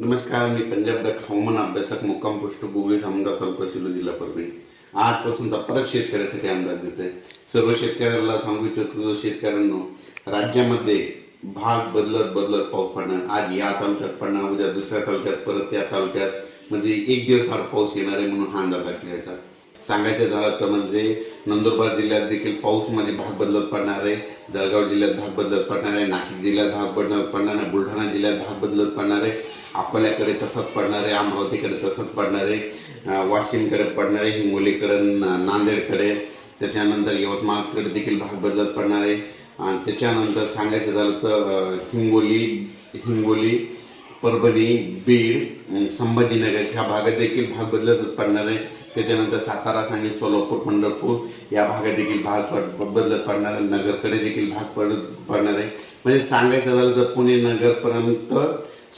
नमस्कार मी पंजाब हवामान अभ्यासक मुक्काम पोस्ट गुगळी धामणगाव तालुका शिलो जिल्हा परभणी. आजपासूनचा परत शेतकऱ्यासाठी अंदाज देतोय. सर्व शेतकऱ्याला सांगू इच्छितो शेतकऱ्यांनो राज्यामध्ये भाग बदलत बदलत पाऊस पडणार. आज या तालुक्यात पडणार उद्या दुसऱ्या तालुक्यात परत त्या तालुक्यात. म्हणजे एक दिवस आड पाऊस येणार आहे म्हणून हा अंदाज घ्यायचा सांगायचं झालं तर म्हणजे नंदुरबार जिल्ह्यात देखील पाऊसमध्ये भाग बदलत पडणार आहे. जळगाव जिल्ह्यात भाग बदलत पडणार आहे. नाशिक जिल्ह्यात भाग बदलत पडणार आहे. बुलढाणा जिल्ह्यात भाग बदलत पडणार आहे. अकोल्याकडे तसंच पडणार आहे. अमरावतीकडे तसंच पडणार आहे. वाशिमकडे पडणार आहे. हिंगोलीकडे नांदेडकडे. त्याच्यानंतर यवतमाळकडे देखील भाग बदलत पडणार आहे. आणि त्याच्यानंतर सांगायचं झालं तर हिंगोली हिंगोली परभणी बीड आणि संभाजीनगर ह्या भागात देखील भाग बदलत पडणार आहे. त्याच्यानंतर सातारा सांगली सोलापूर पंढरपूर या भागात देखील भाग पड- बदलत पडणार आहे. नगरकडे देखील भाग पड पडणार आहे. म्हणजे सांगायचं झालं तर पुणे नगरपर्यंत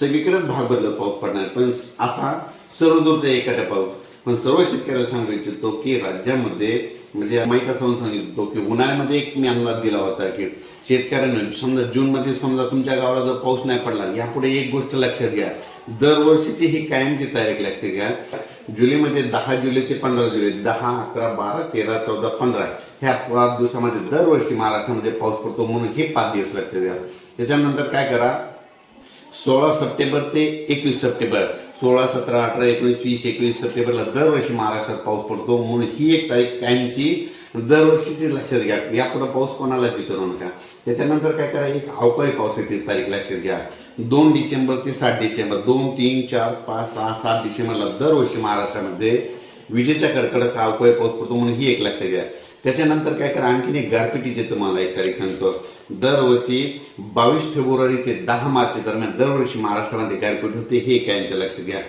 सगळीकडेच भाग बदलत पाऊस पडणार आहे. पण असा सर्वदूरचा एखाद्या पाऊस पण सर्व शेतकऱ्याला सांगू इच्छितो की राज्यामध्ये म्हणजे माहीत असं सांगितलं की उन्हाळ्यामध्ये एक मी अंदाज दिला होता की शेतकऱ्यांनी समजा जूनमध्ये समजा तुमच्या गावाला जर पाऊस नाही पडला यापुढे एक गोष्ट लक्षात घ्या. दरवर्षीची ही कायमची तारीख लक्षात घ्या. जुलैमध्ये दहा जुलै ते पंधरा जुलै दहा अकरा बारा तेरा चौदा पंधरा ह्या पाच दिवसामध्ये दरवर्षी महाराष्ट्रामध्ये पाऊस पडतो म्हणून हे पाच दिवस लक्षात घ्या. त्याच्यानंतर काय करा? सोळा सप्टेंबर ते एकवीस सप्टेंबर सोळा सतरा अठरा एकोणीस वीस एकवीस सप्टेंबरला दरवर्षी महाराष्ट्रात पाऊस पडतो. म्हणून ही एक तारीख कायमची दरवर्षीची लक्षात घ्या. यापुढे पाऊस कोणालाच विचारू नका. त्याच्यानंतर काय करा एक अवकाळी पावसाची तारीख लक्षात घ्या. दोन डिसेंबर ते सात डिसेंबर. दोन तीन चार पाच सहा सात डिसेंबरला दरवर्षी महाराष्ट्रामध्ये विजेच्या कडकडाचा अवकाळी पाऊस पडतो. म्हणून ही एक लक्षात घ्या. त्याच्यानंतर काय करा आणखीन एक गारपिटीचे तुम्हाला एक तारीख सांगतो. दरवर्षी बावीस फेब्रुवारी ते दहा मार्च दरम्यान दरवर्षी महाराष्ट्रामध्ये गारपीट होते हे कायमच्या लक्षात घ्या.